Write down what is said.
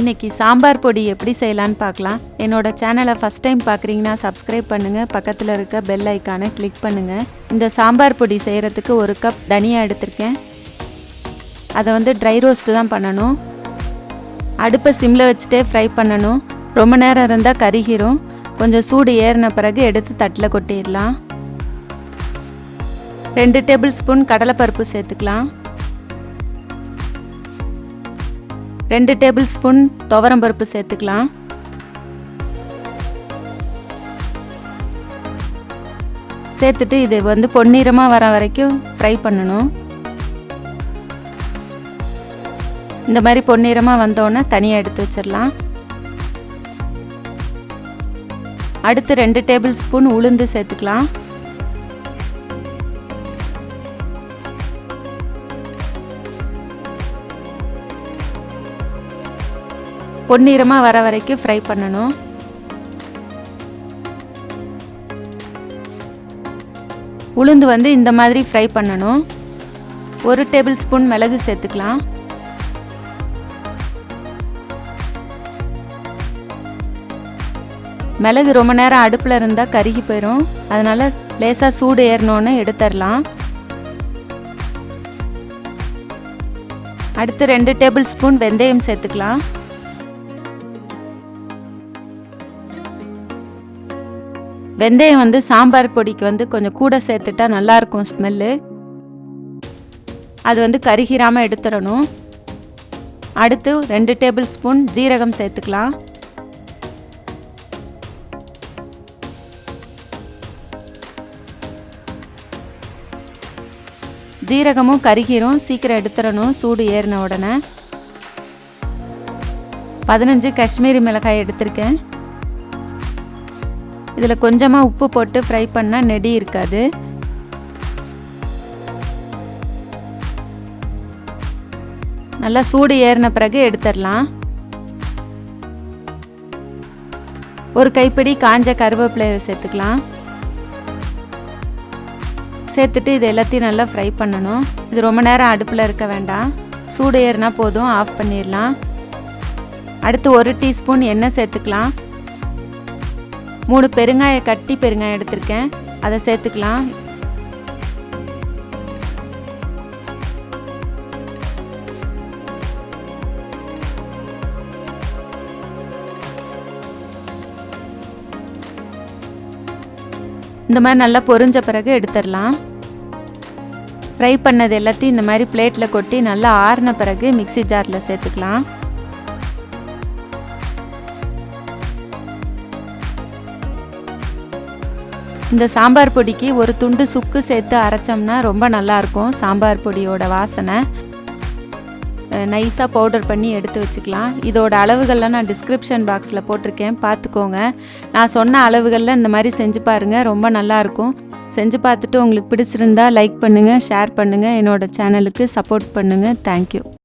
இன்னைக்கு சாம்பார் பொடி எப்படி செய்யலான்னு பார்க்கலாம். என்னோட சேனலை ஃபஸ்ட் டைம் பார்க்குறீங்கன்னா சப்ஸ்கிரைப் பண்ணுங்கள் பக்கத்தில் இருக்க பெல் ஐக்கானை கிளிக் பண்ணுங்கள் இந்த சாம்பார் பொடி செய்கிறதுக்கு ஒரு கப் தனியாக எடுத்திருக்கேன். அதை வந்து ட்ரை ரோஸ்ட்டு தான் பண்ணணும். அடுப்பை சிம்மில் வச்சுட்டே ஃப்ரை பண்ணணும். ரொம்ப நேரம் இருந்தால் கருகிரும். கொஞ்சம் சூடு ஏறின பிறகு எடுத்து தட்டில் கொட்டிடலாம். ரெண்டு டேபிள் ஸ்பூன் கடலைப்பருப்பு சேர்த்துக்கலாம். ரெண்டு டேபிள் ஸ்பூன் துவரம்பருப்பு சேர்த்துக்கலாம். சேர்த்துட்டு இது வந்து பொன்னிறமாக வர வரைக்கும் ஃப்ரை பண்ணணும். இந்த மாதிரி பொன்னிறமாக வந்தோடனே தனியாக எடுத்து வச்சிடலாம். அடுத்து ரெண்டு டேபிள் ஸ்பூன் உளுந்து சேர்த்துக்கலாம். பொன்னிறமாக வர வரைக்கும் ஃப்ரை பண்ணணும். உளுந்து வந்து இந்த மாதிரி ஃப்ரை பண்ணணும். ஒரு டேபிள் ஸ்பூன் மிளகு சேர்த்துக்கலாம். மிளகு ரொம்ப நேரம் அடுப்பில் இருந்தால் கருகி போயிடும் அதனால் லேசாக சூடு ஏறினோன்னு எடுத்துடலாம். அடுத்து ரெண்டு டேபிள் ஸ்பூன் வெந்தயம் சேர்த்துக்கலாம். வெந்தயம் வந்து சாம்பார் பொடிக்கு வந்து கொஞ்சம் கூட சேர்த்துட்டா நல்லாயிருக்கும் ஸ்மெல்லு. அது வந்து கருகிராமல் எடுத்துடணும். அடுத்து ரெண்டு டேபிள் ஸ்பூன் ஜீரகம் சேர்த்துக்கலாம். ஜீரகமும் கருகிரும் சீக்கிரம் எடுத்துடணும் சூடு ஏறின உடனே. பதினஞ்சு காஷ்மீரி மிளகாய் எடுத்திருக்கேன். இதில் கொஞ்சமாக உப்பு போட்டு ஃப்ரை பண்ணால் நெடி இருக்காது. நல்லா சூடு ஏறின பிறகு எடுத்துடலாம். ஒரு கைப்பிடி காஞ்ச கருவேப்பிலை சேர்த்துக்கலாம். சேர்த்துட்டு இது எல்லாத்தையும் நல்லா ஃப்ரை பண்ணணும். இது ரொம்ப நேரம் அடுப்பில் இருக்க வேண்டாம். சூடு ஏறினா போதும் ஆஃப் பண்ணிடலாம். அடுத்து ஒரு டீஸ்பூன் எண்ணெய் சேர்த்துக்கலாம். மூணு பெருங்காய கட்டி பெருங்காயம் எடுத்திருக்கேன். அதை சேர்த்துக்கலாம். இந்த மாதிரி நல்லா பொரிஞ்ச பிறகு எடுத்துடலாம். ஃப்ரை பண்ணது எல்லாத்தையும் இந்த மாதிரி பிளேட்டில் கொட்டி நல்லா ஆறின பிறகு மிக்சி ஜாரில் சேர்த்துக்கலாம். இந்த சாம்பார் பொடிக்கு ஒரு துண்டு சுக்கு சேர்த்து அரைச்சோம்னா ரொம்ப நல்லாயிருக்கும் சாம்பார் பொடியோட வாசனை. நைஸாக பவுடர் பண்ணி எடுத்து வச்சுக்கலாம். இதோட அளவுகள்லாம் நான் டிஸ்கிரிப்ஷன் பாக்ஸில் போட்டிருக்கேன் பார்த்துக்கோங்க. நான் சொன்ன அளவுகளில் இந்த மாதிரி செஞ்சு பாருங்கள் ரொம்ப நல்லாயிருக்கும். செஞ்சு பார்த்துட்டு உங்களுக்கு பிடிச்சிருந்தா லைக் பண்ணுங்கள் ஷேர் பண்ணுங்கள் என்னோடய சேனலுக்கு சப்போர்ட் பண்ணுங்கள் தேங்க்யூ.